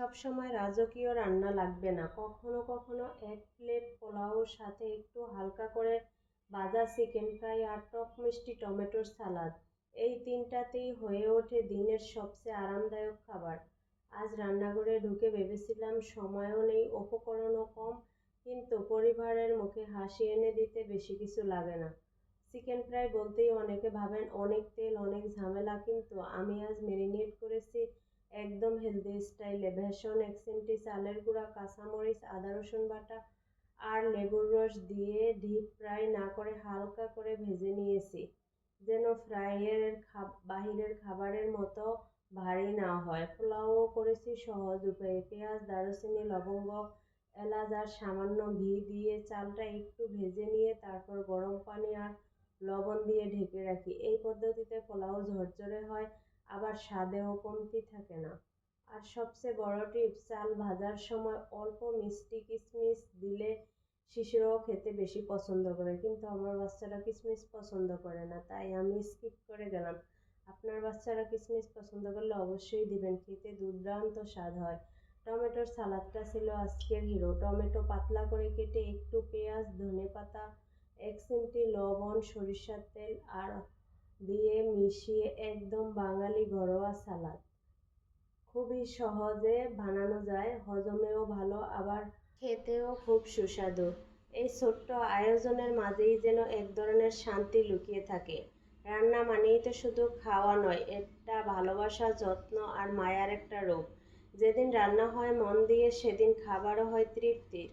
সবসময় রাজকীয় রান্না লাগবে না। কখনো কখনো এক প্লেট পোলাওর সাথে একটু হালকা করে ভাজা চিকেন ফ্রাই আর টক মিষ্টি টমেটোর সালাদ। এই তিনটাতেই হয়ে ওঠে দিনের সবচেয়ে আরামদায়ক খাবার। আজ রান্নাঘরে ঢুকে ভেবেছিলাম সময়ও নেই, উপকরণও কম, কিন্তু পরিবারের মুখে হাসি এনে দিতে বেশি কিছু লাগে না। চিকেন ফ্রাই বলতেই অনেকে ভাবেন, অনেক তেল, অনেক ঝামেলা, কিন্তু আমি আজ মেরিনেট করেছি স্টাইলে ভেষণ এক চিমটি চালের গুঁড়া, কাঁচামরিচ, আদা, রসুন বাটা আর লেবুর রস দিয়ে ডিপ ফ্রাই না করে হালকা করে ভেজে নিয়েছি, যেন ফ্রাইয়ের বাহিরের খাবারের মতো ভারী না হয়। পোলাওও করেছি সহজ উপায়ে। পেঁয়াজ, দারুচিনি, লবঙ্গ, এলাচ আর সামান্য ঘি দিয়ে চালটা একটু ভেজে নিয়ে তারপর গরম পানি আর লবণ দিয়ে ঢেকে রাখি। এই পদ্ধতিতে পোলাও ঝরঝরে হয়, আবার স্বাদেও কমতি থাকে না। আর সবচেয়ে বড় টিপস চাল ভাজার সময় অল্প মিষ্টি কিশমিশ দিলে শিশুরাও খেতে বেশি পছন্দ করে। কিন্তু আমার বাচ্চারা কিশমিশ পছন্দ করে না, তাই আমি স্কিপ করে গেলাম। আপনার বাচ্চারা কিশমিশ পছন্দ করলে অবশ্যই দিবেন, খেতে দুর্দান্ত স্বাদ হয়। টমেটোর সালাদটা ছিল আজকের হিরো টমেটো পাতলা করে কেটে একটু পেঁয়াজ, ধনে পাতা, এক চিমটি লবণ, সরিষার তেল আর দিয়ে মিশিয়ে একদম বাঙালি ঘরোয়া সালাদ। খুবই সহজে বানানো যায়, হজমেও ভালো, আবার খেতেও খুব সুস্বাদু। এই ছোট্ট আয়োজনের মাঝেই যেন এক ধরনের শান্তি লুকিয়ে থাকে। রান্না মানেই তো শুধু খাওয়া নয়, এটা ভালোবাসা, যত্ন আর মায়ার একটা রূপ। যেদিন রান্না হয় মন দিয়ে, সেদিন খাবারও হয় তৃপ্তির।